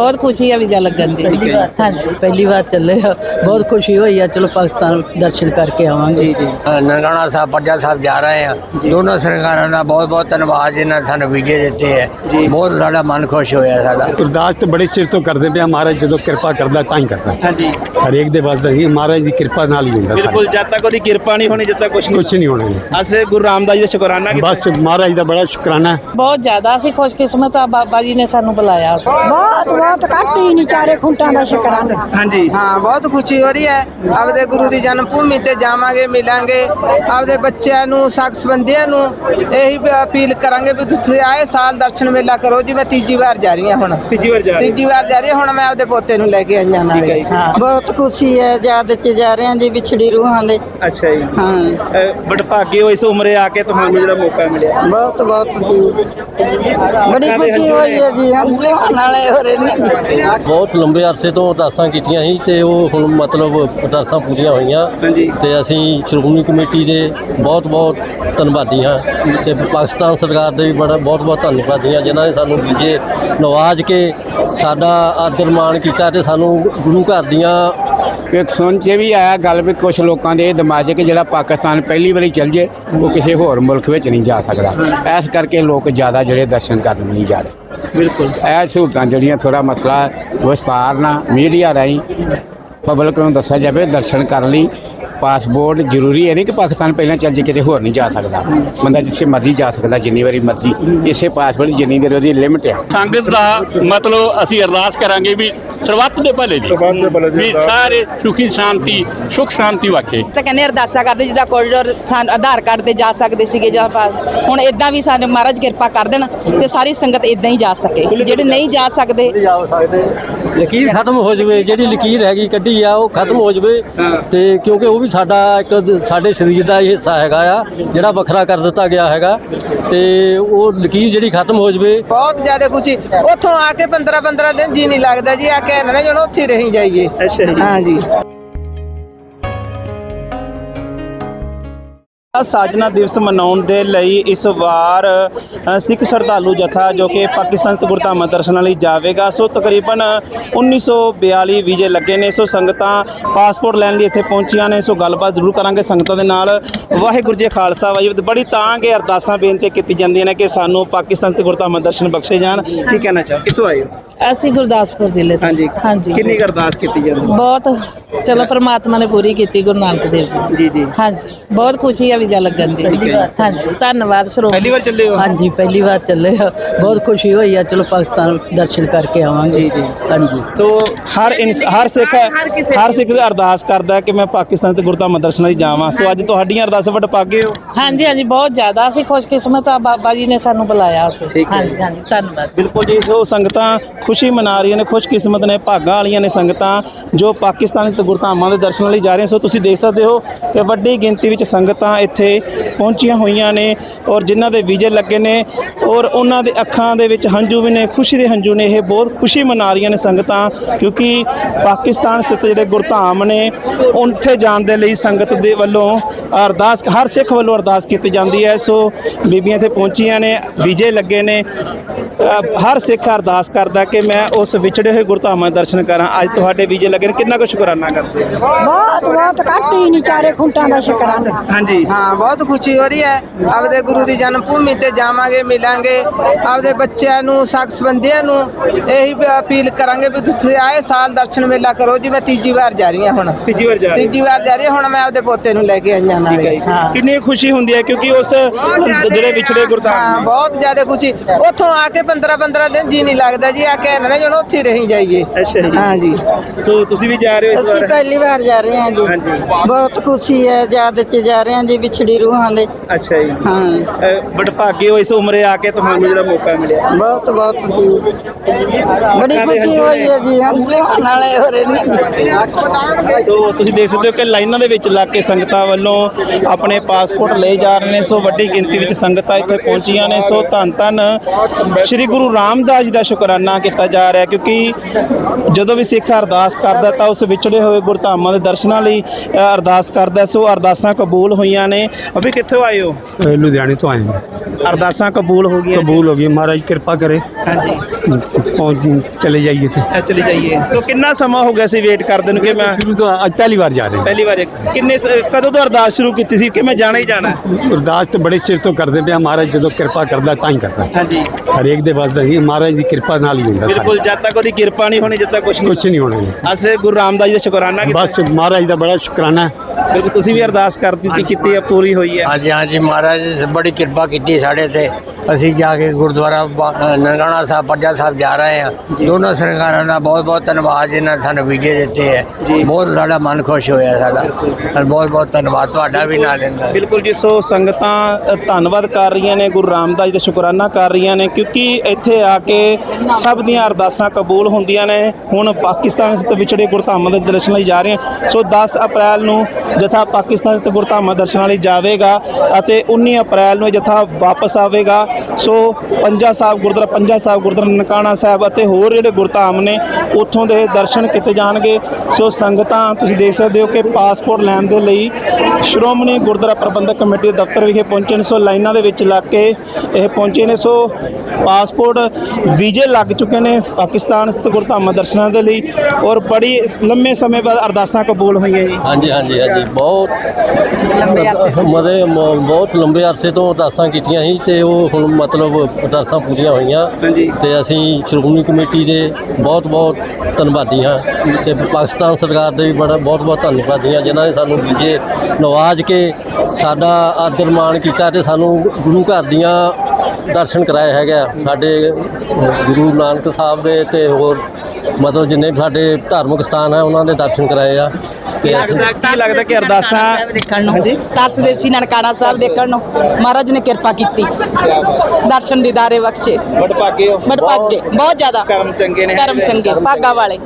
ਬਹੁਤ ਖੁਸ਼ੀ ਆ ਵੀਜ਼ਾ ਲੱਗਣ ਦੀ। ਹਾਂਜੀ। ਪਹਿਲੀ ਵਾਰ ਚੱਲੇ ਆ। ਬਹੁਤ ਖੁਸ਼ੀ ਹੋਈ ਆ। ਚਲੋ ਪਾਕਿਸਤਾਨ ਦਰਸ਼ਨ ਕਰਕੇ ਆਵਾਂਗੇ। ਜੀ ਜੀ। ਨਨਕਾਣਾ ਸਾਹਿਬ ਪੰਜਾ ਸਾਹਿਬ ਜਾ ਰਹੇ ਆ। ਦੋਨੋਂ ਸਰਕਾਰਾਂ ਦਾ ਬਹੁਤ ਬਹੁਤ ਧੰਨਵਾਦ ਜਿਨ੍ਹਾਂ ਸਾਨੂੰ ਵੀਜ਼ੇ ਦਿੱਤੇ ਹੈ ਬਹੁਤ ਸਾਡਾ ਮਨ ਖੁਸ਼ ਹੋਇਆ ਸਾਡਾ। ਅਰਦਾਸ ਤੇ ਬੜੇ ਚਿਰ ਤੋਂ ਕਰਦੇ ਪਿਆ ਮਹਾਰਾਜ ਜਦੋਂ ਕਿਰਪਾ ਕਰਦਾ ਤਾਂ ਹੀ ਕਰਦਾ। ਹਾਂਜੀ। ਹਰੇਕ ਦੇ ਵਾਸਤੇ ਹੀ ਮਹਾਰਾਜ ਦੀ ਕਿਰਪਾ ਨਾਲ ਹੀ ਹੁੰਦਾ ਬਿਲਕੁਲ ਜਦ ਤੱਕ ਉਹਦੀ ਕਿਰਪਾ ਨਹੀਂ ਹੋਣੀ ਜਦ ਤੱਕ ਕੁਝ ਕੁਝ ਨਹੀਂ ਹੋਣਾ। ਅਸੇ ਗੁਰੂ ਰਾਮਦਾਸ ਜੀ ਦਾ ਸ਼ੁਕਰਾਨਾ ਕੀਤਾ। ਬਸ ਮਹਾਰਾਜ ਦਾ ਬੜਾ ਸ਼ੁਕਰਾਨਾ। ਬਹੁਤ ਜ਼ਿਆਦਾ ਅਸੀਂ ਖੁਸ਼ਕਿਸਮਤ ਆ। ਬਾਬਾ ਜੀ ਨੇ ਸਾਨੂੰ ਬੁਲਾਇਆ। ਬਹੁਤ ਬਹੁਤ ਘੱਟ ਹੀ ਨਹੀਂ ਚਾਰੇ ਖੁੰਟਾਂ ਦਾ ਸ਼ੁਕਰਾਨਾ ਹਾਂਜੀ। ਹਾਂ ਬਹੁਤ ਖੁਸ਼ੀ ਹੋ ਰਹੀ ਹੈ। ਆਪਦੇ ਗੁਰੂ ਦੀ ਜਨਮ ਭੂਮੀ ਤੇ ਜਾਵਾਂਗੇ ਮਿਲਾਂਗੇ। ਆਪਦੇ ਬੱਚਿਆਂ ਨੂੰ ਸਾਕ ਸੰਬੰਧੀਆਂ ਨੂੰ ਇਹੀ ਅਪੀਲ ਕਰਾਂਗੇ ਵੀ ਤੁਸੀਂ ਆਏ ਸਾਲ ਦਰਸ਼ਨ ਮੇਲਾ ਕਰੋ। ਜੀ ਮੈਂ ਤੀਜੀ ਵਾਰ ਜਾ ਰਹੀ ਹਾਂ ਹੁਣ। ਤੀਜੀ ਵਾਰ ਜਾ ਰਹੇ ਤੀਜੀ ਵਾਰ ਜਾ ਰਹੀ ਹਾਂ ਹੁਣ ਮੈਂ ਆਪਦੇ ਪੋਤੇ ਨੂੰ ਲੈ ਕੇ ਆਈਆਂ ਨਾਲੇ। ਹਾਂ ਬਹੁਤ ਖੁਸ਼ੀ ਹੈ ਜਦ ਚ ਜਾ ਰਹੇ ਹਾਂ ਜੀ ਵਿਛੜੀ ਰੂਹਾਂ ਦੇ। ਅੱਛਾ ਜੀ। ਹਾਂ। ਬਟ ਭਾਗੇ ਹੋ ਇਸ ਉਮਰੇ ਆ ਕੇ ਤੁਹਾਨੂੰ ਜਿਹੜਾ ਮੌਕਾ ਮਿਲਿਆ। ਬਹੁਤ ਬਹੁਤ ਜੀ। ਬੜੀ ਖੁਸ਼ੀ ਹੋਈ ਹੈ ਜੀ ਜਵਾਨ ਵਾਲੇ ਹੋ ਰਹੇ ਨੇ ਬਹੁਤ ਲੰਬੇ ਅਰਸੇ ਤੋਂ ਅਰਦਾਸਾਂ ਕੀਤੀਆਂ ਸੀ ਤੇ ਉਹ ਹੁਣ ਮਤਲਬ ਅਰਦਾਸਾਂ ਪੂਰੀਆਂ ਹੋਈਆਂ। ਤੇ ਅਸੀਂ ਸ਼੍ਰੋਮਣੀ ਕਮੇਟੀ ਦੇ ਬਹੁਤ ਬਹੁਤ ਧੰਨਵਾਦੀ ਹਾਂ ਤੇ ਪਾਕਿਸਤਾਨ ਸਰਕਾਰ ਦੇ ਵੀ ਬੜਾ ਬਹੁਤ ਬਹੁਤ ਧੰਨਵਾਦੀ ਹਾਂ ਜਿਨ੍ਹਾਂ ਨੇ ਸਾਨੂੰ ਵੀਜ਼ੇ ਨਵਾਜ ਕੇ ਸਾਡਾ ਆਦਰ ਮਾਣ ਕੀਤਾ ਤੇ ਸਾਨੂੰ ਗੁਰੂ ਘਰ ਦੀਆਂ ਇੱਕ ਸੁਣ ਚ ਵੀ ਆਇਆ ਗੱਲ ਵੀ ਕੁਝ ਲੋਕਾਂ ਦੇ ਦਿਮਾਗ 'ਚ ਕਿ ਜਿਹੜਾ ਪਾਕਿਸਤਾਨ ਪਹਿਲੀ ਵਾਰੀ ਚੱਲ ਜੇ ਉਹ ਕਿਸੇ ਹੋਰ ਮੁਲਕ ਵਿੱਚ ਨਹੀਂ ਜਾ ਸਕਦਾ। ਇਸ ਕਰਕੇ ਲੋਕ ਜ਼ਿਆਦਾ ਜਿਹੜੇ ਦਰਸ਼ਨ ਕਰਨ ਨਹੀਂ ਜਾ ਰਹੇ। ਬਿਲਕੁਲ। ਇਹ ਸਹੂਲਤਾਂ ਜਿਹੜੀਆਂ ਥੋੜਾ ਮਸਲਾ ਵਿਸਤਾਰ ਨਾਲ ਮੀਡੀਆ ਰਾਹੀਂ ਪਬਲਿਕ ਨੂੰ ਦੱਸਿਆ ਜਾਵੇ, ਦਰਸ਼ਨ ਕਰਨ ਲਈ। ਪਾਸਪੋਰਟ ਜ਼ਰੂਰੀ ਹੈ ਨਹੀਂ ਕਿ ਪਾਕਿਸਤਾਨ ਪਹਿਲਾਂ ਚੱਲ ਜੇ ਕਿਤੇ ਹੋਰ ਨਹੀਂ ਜਾ ਸਕਦਾ। ਬੰਦਾ ਜਿੱਥੇ ਮਰਜ਼ੀ ਜਾ ਸਕਦਾ ਜਿੰਨੀ ਵਾਰੀ ਮਰਜ਼ੀ। ਇਸੇ ਪਾਸਪੋਰਟ ਦੀ ਜਿੰਨੀ ਦੇਰ ਉਹਦੀ ਲਿਮਟ ਆ। ਸੰਗਤ ਦਾ ਮਤਲਬ ਅਸੀਂ ਅਰਦਾਸ ਕਰਾਂਗੇ ਵੀ ਸਰਬੱਤ ਦੇ ਭਲੇ ਦੀ ਵੀ ਸਾਰੇ ਸੁਖੀ ਸ਼ਾਂਤੀ ਸੁਖ ਸ਼ਾਂਤੀ ਵਾਚੇ ਤਾਂ ਕਹਿੰਦੇ ਅਰਦਾਸਾ ਕਰਦੇ ਜਿੱਦਾਂ ਕੋਰੀਡੋਰ ਸਾਨੂੰ ਆਧਾਰ ਕਾਰਡ ਤੇ ਜਾ ਸਕਦੇ ਸੀਗੇ ਜਾਂ ਪਾਸ ਹੁਣ ਇਦਾਂ ਵੀ ਸਾਡੇ ਮਹਾਰਾਜ ਕਿਰਪਾ ਕਰ ਦੇਣ ਤੇ ਸਾਰੀ ਸੰਗਤ ਇਦਾਂ ਹੀ ਜਾ ਸਕੇ। ਜਿਹੜੇ ਨਹੀਂ ਜਾ ਸਕਦੇ। ਲਕੀਰ ਖਤਮ ਹੋ ਜਵੇ ਜਿਹੜੀ ਲਕੀਰ ਹੈਗੀ ਕੱਢੀ ਆ ਉਹ ਖਤਮ ਹੋ ਜਵੇ। ਤੇ ਕਿਉਂਕਿ ਉਹ ਵੀ ਸਾਡਾ ਇੱਕ ਸਾਡੇ ਸਰੀਰ ਦਾ ਹੀ ਹਿੱਸਾ ਹੈਗਾ ਆ ਜਿਹੜਾ ਵੱਖਰਾ ਕਰ ਦਿੱਤਾ ਗਿਆ ਹੈਗਾ। ਤੇ ਉਹ ਲਕੀਰ ਜਿਹੜੀ ਖਤਮ ਹੋ ਜਵੇ। ਬਹੁਤ ਜ਼ਿਆਦਾ ਖੁਸ਼ੀ। ਉੱਥੋਂ ਆ ਕੇ 15 15 ਦਿਨ ਜੀ ਨਹੀਂ ਲੱਗਦਾ ਜੀ ਆ ਕੇ ਨਾ ਜਣ ਉੱਥੇ ਹੀ ਰਹੀ ਜਾਈਏ। ਅੱਛਾ ਜੀ। ਹਾਂ ਜੀ। ਸਾਜਨਾ ਦਿਵਸ ਮਨਾਉਣ ਦੇ ਲਈ ਇਸ ਵਾਰ ਸਿੱਖ ਸ਼ਰਧਾਲੂ ਜਥਾ ਜੋ ਕਿ ਪਾਕਿਸਤਾਨ ਗੁਰਧਾਮਾਂ ਦਰਸ਼ਨਾਂ ਲਈ ਜਾਵੇਗਾ। ਸੋ ਤਕਰੀਬਨ 1942 ਵੀਜ਼ੇ ਲੱਗੇ ਨੇ। ਸੋ ਸੰਗਤਾਂ ਪਾਸਪੋਰਟ ਲੈਣ ਲਈ ਇੱਥੇ ਪਹੁੰਚੀਆਂ ਨੇ। ਸੋ ਗੱਲਬਾਤ ਜ਼ਰੂਰ ਕਰਾਂਗੇ ਸੰਗਤਾਂ ਦੇ ਨਾਲ। ਵਾਹਿਗੁਰੂ ਜੀ ਖਾਲਸਾ ਵਾਹਿਗੁਰੂ ਬੜੀ ਤਾਂ ਕਿ ਅਰਦਾਸਾਂ ਬੇਨਤੀ ਕੀਤੀ ਜਾਂਦੀਆਂ ਨੇ ਕਿ ਸਾਨੂੰ ਪਾਕਿਸਤਾਨ ਤੇ ਗੁਰਧਾਮਾਂ ਦਰਸ਼ਨ ਬਖਸ਼ੇ ਜਾਣ। ਕੀ ਕਹਿਣਾ ਚਾਹੋ ਕਿੱਥੋਂ ਆਏ ਹੋ? ਅਸੀਂ ਗੁਰਦਾਸਪੁਰ ਜ਼ਿਲ੍ਹੇ ਤੋਂ। ਹਾਂਜੀ। ਹਾਂਜੀ। ਕਿੰਨੀ ਅਰਦਾਸ ਕੀਤੀ ਜਾਂਦੀ? ਬਹੁਤ। ਚਲੋ ਪ੍ਰਮਾਤਮਾ ਨੇ ਪੂਰੀ ਕੀਤੀ ਗੁਰੂ ਨਾਨਕ ਦੇਵ ਜੀ ਜੀ ਜੀ। ਹਾਂਜੀ। ਬਹੁਤ ਖੁਸ਼ੀ ਆ ਵੀਜ਼ਾ ਲੱਗਣ ਦੀ। ਹਾਂਜੀ ਧੰਨਵਾਦ ਸ਼੍ਰੋਮਣੀ ਪਹਿਲੀ ਵਾਰ ਚੱਲੇ ਹੋ? ਹਾਂਜੀ ਪਹਿਲੀ ਵਾਰ ਚੱਲੇ ਆ ਬਹੁਤ ਖੁਸ਼ੀ ਹੋਈ ਆ। ਚਲੋ ਪਾਕਿਸਤਾਨ ਦਰਸ਼ਨ ਕਰਕੇ ਆਵਾਂਗੇ। ਜੀ, ਜੀ। ਹਾਂਜੀ। ਸੋ ਹਰ ਇਨਸ ਹਰ ਸਿੱਖ ਹਰ ਸਿੱਖ ਦੀ ਅਰਦਾਸ ਕਰਦਾ ਕਿ ਮੈਂ ਪਾਕਿਸਤਾਨ ਤੇ ਗੁਰਧਾਮਾਂ ਦਰਸ਼ਨਾਂ ਲਈ ਜਾਵਾਂ। ਸੋ ਅੱਜ ਤੁਹਾਡੀਆਂ ਅਰਦਾਸਾਂ ਵੱਡ ਪਾਗੇ ਹੋ? ਹਾਂਜੀ ਹਾਂਜੀ ਬਹੁਤ ਜ਼ਿਆਦਾ। ਅਸੀਂ ਖੁਸ਼ਕਿਸਮਤ ਆ। ਬਾਬਾ ਜੀ ਨੇ ਸਾਨੂੰ ਬੁਲਾਇਆ ਉੱਥੇ। ਠੀਕ ਹੈ। ਹਾਂਜੀ ਹਾਂਜੀ ਧੰਨਵਾਦ। ਬਿਲਕੁਲ ਜੀ ਸੋ ਸੰਗਤਾਂ ਖੁਸ਼ੀ ਮਨਾ ਰਹੀਆਂ ਨੇ ਖੁਸ਼ਕਿਸਮਤ ਨੇ ਭਾਗਾਂ ਵਾਲੀਆਂ ਨੇ ਸੰਗਤਾਂ ਜੋ ਪਾਕਿਸਤਾਨ ਤੇ ਗੁਰਧਾਮਾਂ ਦੇ ਦਰਸ਼ਨ ਲਈ ਜਾ ਰਹੀਆਂ। ਸੋ ਤੁਸੀਂ ਦੇਖ ਸਕਦੇ ਹੋ ਕਿ ਵੱਡੀ ਗਿਣਤੀ ਵਿੱਚ ਸੰਗਤਾਂ ਇੱਥੇ ਪਹੁੰਚੀਆਂ ਹੋਈਆਂ ਨੇ ਔਰ ਜਿਨ੍ਹਾਂ ਦੇ ਵੀਜ਼ੇ ਲੱਗੇ ਨੇ ਔਰ ਉਹਨਾਂ ਦੇ ਅੱਖਾਂ ਦੇ ਵਿੱਚ ਹੰਝੂ ਵੀ ਨੇ ਖੁਸ਼ੀ ਦੇ ਹੰਝੂ ਨੇ ਇਹ ਬਹੁਤ ਖੁਸ਼ੀ ਮਨਾ ਰਹੀਆਂ ਨੇ ਸੰਗਤਾਂ ਕਿਉਂਕਿ ਪਾਕਿਸਤਾਨ ਸਥਿਤ ਜਿਹੜੇ ਗੁਰਧਾਮ ਨੇ ਉੱਥੇ ਜਾਣ ਦੇ ਲਈ ਸੰਗਤ ਦੇ ਵੱਲੋਂ ਅਰਦਾਸ ਹਰ ਸਿੱਖ ਵੱਲੋਂ ਅਰਦਾਸ ਕੀਤੀ ਜਾਂਦੀ ਹੈ। ਸੋ ਬੀਬੀਆਂ ਇੱਥੇ ਪਹੁੰਚੀਆਂ ਨੇ ਵੀਜ਼ੇ ਲੱਗੇ ਨੇ। ਹਰ ਸਿੱਖ ਅਰਦਾਸ ਕਰਦਾ ਕਿ ਮੈਂ ਉਸ ਵਿਛੜੇ ਹੋਏ ਗੁਰਧਾਮਾਂ ਦੇ ਦਰਸ਼ਨ ਕਰਾਂ। ਅੱਜ ਤੁਹਾਡੇ ਵੀਜ਼ੇ ਲੱਗੇ ਨੇ ਕਿੰਨਾ ਕੁ ਸ਼ੁਕਰਾਨਾ ਕਰਦੇ? ਬਹੁਤ ਬਹੁਤ ਘੱਟ ਹੀ ਨਹੀਂ ਚਾਰੇ ਖੁੰਟਾਂ ਦਾ ਸ਼ੁਕਰਾਨਾ। ਹਾਂਜੀ। ਹਾਂ ਬਹੁਤ ਖੁਸ਼ੀ ਹੋ ਰਹੀ ਹੈ। ਆਪਦੇ ਗੁਰੂ ਦੀ ਜਨਮ ਭੂਮੀ ਤੇ ਜਾਵਾਂਗੇ ਮਿਲਾਂਗੇ। ਆਪਦੇ ਬੱਚਿਆਂ ਨੂੰ ਸਾਕ ਸੰਬੰਧੀਆਂ ਨੂੰ ਇਹੀ ਅਪੀਲ ਕਰਾਂਗੇ ਵੀ ਤੁਸੀਂ ਆਏ ਸਾਲ ਦਰਸ਼ਨ ਮੇਲਾ ਕਰੋ ਜੀ ਮੈਂ ਤੀਜੀ ਵਾਰ ਜਾ ਰਹੀ ਹਾਂ ਹੁਣ। ਤੀਜੀ ਵਾਰ ਜਾ ਰਹੇ। ਤੀਜੀ ਵਾਰ ਜਾ ਰਹੀ ਹੁਣ ਮੈਂ ਆਪਦੇ ਪੋਤੇ ਨੂੰ ਲੈ ਕੇ ਆਈਆਂ ਨਾਲੇ। ਹਾਂ ਕਿੰਨੀ ਖੁਸ਼ੀ ਹੁੰਦੀ ਹੈ ਕਿਉਂਕਿ ਉਸ ਜਿਹੜੇ ਵਿਛੜੇ ਨੇ। ਬਹੁਤ ਜ਼ਿਆਦਾ ਖੁਸ਼ੀ। ਉੱਥੋਂ ਆ ਕੇ 15 15 ਦਿਨ ਜੀ ਨਹੀਂ ਲੱਗਦਾ ਜੀ ਆ ਕੇ ਨਾ ਜਣ ਉੱਥੇ ਰਹੀ ਜਾਈਏ। ਅੱਛਾ ਜੀ। ਹਾਂ ਜੀ। ਸੋ ਤੁਸੀਂ ਵੀ ਜਾ ਰਹੇ ਹੋ ਇਸ ਅਸੀਂ ਵਾਰ? ਪਹਿਲੀ ਵਾਰ ਜਾ ਰਹੇ ਹਾਂ ਜੀ। ਬਹੁਤ ਖੁਸ਼ੀ ਹੈ ਜਦ ਚ ਜਾ ਰਹੇ ਹਾਂ ਜੀ ਵਿਛੜੀ ਰੂਹਾਂ ਦੇ। ਅੱਛਾ ਜੀ। ਹਾਂ। ਬਟ ਭਾਗੇ ਹੋ ਇਸ ਉਮਰੇ ਆ ਕੇ ਤੁਹਾਨੂੰ ਜਿਹੜਾ ਮੌਕਾ ਮਿਲਿਆ। ਬਹੁਤ ਬਹੁਤ ਜੀ। ਬੜੀ ਖੁਸ਼ੀ ਹੋਈ ਹੈ ਜੀ। ਹਮ ਜਵਾਨ ਵਾਲੇ ਹੋ ਰਹੇ ਨੇ ਸੋ ਤੁਸੀਂ ਦੇਖ ਸਕਦੇ ਹੋ ਕਿ ਲਾਈਨਾਂ ਦੇ ਵਿੱਚ ਲੱਗ ਕੇ ਸੰਗਤਾਂ ਵੱਲੋਂ ਆਪਣੇ ਪਾਸਪੋਰਟ ਲਏ ਜਾ ਰਹੇ ਨੇ। ਸੋ ਵੱਡੀ ਗਿਣਤੀ ਵਿੱਚ ਸੰਗਤਾਂ ਇੱਥੇ ਪਹੁੰਚੀਆਂ ਨੇ। ਸੋ ਧੰਨ ਧੰਨ ਸ੍ਰੀ ਗੁਰੂ ਰਾਮਦਾਸ ਜੀ ਦਾ ਸ਼ੁਕਰਾਨਾ ਕੀਤਾ ਜਾ ਰਿਹਾ ਕਿਉਂਕਿ ਜਦੋਂ ਵੀ ਸਿੱਖ ਅਰਦਾਸ ਕਰਦਾ ਤਾਂ ਉਸ ਵਿਛੜੇ ਹੋਏ ਹੋਏ ਗੁਰਧਾਮਾਂ ਦੇ ਦਰਸ਼ਨਾਂ ਲਈ ਅ, ਅਰਦਾਸ ਕਰਦਾ ਸੋ ਅਰਦਾਸਾਂ ਕਬੂਲ ਹੋਈਆਂ ਨੇ। ਅਭੀ ਕਿੱਥੋਂ ਆਏ ਹੋ? ਇਹ ਲੁਧਿਆਣੇ ਤੋਂ ਆਏ ਹਾਂ। ਅਰਦਾਸਾਂ ਕਬੂਲ ਹੋ ਗਈਆਂ ਕਬੂਲ ਹੋ ਗਈ ਮਹਾਰਾਜ ਕਿਰਪਾ ਕਰੇ। ਹਾਂਜੀ। ਪਹੁੰਚ ਚਲੇ ਜਾਈਏ ਤੇ ਅ, ਚਲੀ ਜਾਈਏ। ਸੋ ਕਿੰਨਾ ਸਮਾਂ ਹੋ ਗਿਆ ਸੀ ਵੇਟ ਕਰਦੇ ਨੂੰ ਕਿ ਮੈਂ ਸ਼ੁਰੂ ਤੋਂ ਅੱਜ ਪਹਿਲੀ ਵਾਰ ਜਾ ਰਹੇ ਪਹਿਲੀ ਵਾਰ ਕਿੰਨੇ ਸ- ਕਦੋਂ ਤੋਂ ਅਰਦਾਸ ਸ਼ੁਰੂ ਕੀਤੀ ਸੀ ਕਿ ਮੈਂ ਜਾਣਾ ਹੀ ਜਾਣਾ ਹੈ? ਅਰਦਾਸ ਤੇ ਬੜੇ ਚਿਰ ਤੋਂ ਕਰਦੇ ਪਿਆ ਮਹਾਰਾਜ ਜਦੋਂ ਕਿਰਪਾ ਕਰਦਾ ਤਾਂ ਹੀ ਕਰਦਾ। ਹਾਂਜੀ। ਹਰੇਕ ਦੇ ਵਾਸਤੇ ਹੀ ਮਹਾਰਾਜ ਦੀ ਕਿਰਪਾ ਨਾਲ ਹੀ ਹੁੰਦਾ ਬਿਲਕੁਲ ਜਦ ਤੱਕ ਉਹਦੀ ਕਿਰਪਾ ਨਹੀਂ ਹੋਣੀ ਜਦ ਤੱਕ ਕੁਝ ਨਹੀਂ ਕੁਝ ਨਹੀਂ ਹੋਣਾ। ਜੀ। ਅਸੇ ਗੁਰੂ ਰਾਮਦਾਸ ਜੀ ਦਾ ਸ਼ੁਕਰਾਨਾ ਕੀਤਾ। ਬਸ ਮਹਾਰਾਜ ਦਾ ਬੜਾ ਸ਼ੁਕਰਾਨਾ ਬਿਲਕੁਲ ਤੁਸੀਂ ਵੀ ਅਰਦਾਸ ਕਰ ਦਿੱਤੀ ਕੀਤੀ ਆ, ਪੂਰੀ ਹੋਈ ਹੈ? ਹਾਂਜੀ ਹਾਂਜੀ, ਮਹਾਰਾਜ ਨੇ ਬੜੀ ਕਿਰਪਾ ਕੀਤੀ ਸਾਡੇ ਤੇ। ਅਸੀਂ ਜਾ ਕੇ ਗੁਰਦੁਆਰਾ ਨਨਕਾਣਾ ਸਾਹਿਬ ਪੰਜਾ ਸਾਹਿਬ ਜਾ ਰਹੇ ਹਾਂ। ਦੋਨੋਂ ਸਰਕਾਰਾਂ ਦਾ ਬਹੁਤ ਬਹੁਤ ਧੰਨਵਾਦ ਜਿਨ੍ਹਾਂ ਸਾਨੂੰ ਵੀਜ਼ੇ ਦਿੱਤੇ ਹੈ। ਬਹੁਤ ਸਾਡਾ ਮਨ ਖੁਸ਼ ਹੋਇਆ ਸਾਡਾ। ਔਰ ਬਹੁਤ ਬਹੁਤ ਧੰਨਵਾਦ ਤੁਹਾਡਾ ਵੀ ਨਾਲ ਬਿਲਕੁਲ। ਜੀ ਸੋ ਸੰਗਤਾਂ ਧੰਨਵਾਦ ਕਰ ਰਹੀਆਂ ਨੇ ਗੁਰੂ ਰਾਮਦਾਸ ਜੀ ਦਾ ਸ਼ੁਕਰਾਨਾ ਕਰ ਰਹੀਆਂ ਨੇ ਕਿਉਂਕਿ ਇੱਥੇ ਆ ਕੇ ਸਭ ਦੀਆਂ ਅਰਦਾਸਾਂ ਕਬੂਲ ਹੁੰਦੀਆਂ ਨੇ। ਹੁਣ ਪਾਕਿਸਤਾਨ ਸਥਿਤ ਵਿਛੜੇ ਗੁਰਧਾਮਾਂ ਦੇ ਦਰਸ਼ਨ ਲਈ ਜਾ ਰਹੇ ਹਾਂ। ਸੋ 10 ਅਪ੍ਰੈਲ ਨੂੰ ਜਥਾ ਪਾਕਿਸਤਾਨ ਸਥਿਤ ਗੁਰਧਾਮਾਂ ਦਰਸ਼ਨਾਂ ਲਈ ਜਾਵੇਗਾ ਅਤੇ 19 ਅਪ੍ਰੈਲ ਨੂੰ ਜਥਾ ਵਾਪਸ ਆਵੇਗਾ। ਸੋ ਪੰਜਾ ਸਾਹਿਬ ਗੁਰਦੁਆਰਾ ਪੰਜਾ ਸਾਹਿਬ ਗੁਰਦੁਆਰਾ ਨਨਕਾਣਾ ਸਾਹਿਬ ਅਤੇ ਹੋਰ ਜਿਹੜੇ ਗੁਰਧਾਮ ਨੇ ਉੱਥੋਂ ਦੇ ਦਰਸ਼ਨ ਕੀਤੇ ਜਾਣਗੇ। ਸੋ ਸੰਗਤਾਂ ਤੁਸੀਂ ਦੇਖ ਸਕਦੇ ਹੋ ਕਿ ਪਾਸਪੋਰਟ ਲੈਣ ਦੇ ਲਈ ਸ਼੍ਰੋਮਣੀ ਗੁਰਦੁਆਰਾ ਪ੍ਰਬੰਧਕ ਕਮੇਟੀ ਦੇ ਦਫ਼ਤਰ ਵਿਖੇ ਪਹੁੰਚੇ ਨੇ। ਸੋ ਲਾਈਨਾਂ ਦੇ ਵਿੱਚ ਲੱਗ ਕੇ ਇਹ ਪਹੁੰਚੇ ਨੇ। ਸੋ ਪਾਸਪੋਰਟ ਵੀਜ਼ੇ ਲੱਗ ਚੁੱਕੇ ਨੇ ਪਾਕਿਸਤਾਨ ਸਥਿਤ ਗੁਰਧਾਮਾਂ ਦਰਸ਼ਨਾਂ ਦੇ ਲਈ ਔਰ ਬੜੀ ਲੰਮੇ ਸਮੇਂ ਬਾਅਦ ਅਰਦਾਸਾਂ ਕਬੂਲ ਹੋਈਆਂ ਜੀ। ਹਾਂਜੀ ਹਾਂਜੀ ਹਾਂਜੀ। ਬਹੁਤ ਬਹੁਤ ਲੰਬੇ ਅਰਸੇ ਤੋਂ ਅਰਦਾਸਾਂ ਕੀਤੀਆਂ ਸੀ ਤੇ ਉਹ ਹੁਣ ਮਤਲਬ ਅਰਦਾਸਾਂ ਪੂਰੀਆਂ ਹੋਈਆਂ। ਤੇ ਅਸੀਂ ਸ਼੍ਰੋਮਣੀ ਕਮੇਟੀ ਦੇ ਬਹੁਤ ਬਹੁਤ ਧੰਨਵਾਦੀ ਹਾਂ ਤੇ ਪਾਕਿਸਤਾਨ ਸਰਕਾਰ ਦੇ ਵੀ ਬੜਾ ਬਹੁਤ ਬਹੁਤ ਧੰਨਵਾਦੀ ਹਾਂ ਜਿਨ੍ਹਾਂ ਨੇ ਸਾਨੂੰ ਵੀਜ਼ੇ ਨਵਾਜ ਕੇ ਸਾਡਾ ਆਦਰ ਮਾਣ ਕੀਤਾ ਤੇ ਸਾਨੂੰ ਗੁਰੂ ਘਰ ਦੀਆਂ ਦਰਸ਼ਨ ਕਰਾਏ ਹੈਗਾ ਸਾਡੇ ਗੁਰੂ ਨਾਨਕ ਸਾਹਿਬ ਦੇ ਤੇ ਹੋਰ ਮਤਲਬ ਜਿੰਨੇ ਵੀ ਸਾਡੇ ਧਾਰਮਿਕ ਸਥਾਨ ਹੈ ਉਹਨਾਂ ਦੇ ਦਰਸ਼ਨ ਕਰਾਏ ਆ। ਤੇ ਅਸੀਂ ਲੱਗਦਾ ਕੀ ਲੱਗਦਾ ਕਿ ਅਰਦਾਸਾਂ ਦੇਖਣ ਨੂੰ ਤਰਸਦੇ ਸੀ ਨਨਕਾਣਾ ਸਾਹਿਬ ਦੇਖਣ ਨੂੰ। ਮਹਾਰਾਜ ਨੇ ਕਿਰਪਾ ਕੀਤੀ। ਦਰਸ਼ਨ ਦੀਦਾਰੇ ਬਖਸ਼ੇ। ਬੜ ਭਾਗੇ ਹੋ ਬੜ ਭਾਗੇ ਬਹੁਤ ਜ਼ਿਆਦਾ। ਕਰਮ ਚੰਗੇ ਨੇ। ਕਰਮ ਚੰਗੇ ਭਾਗਾ ਵਾਲੇ।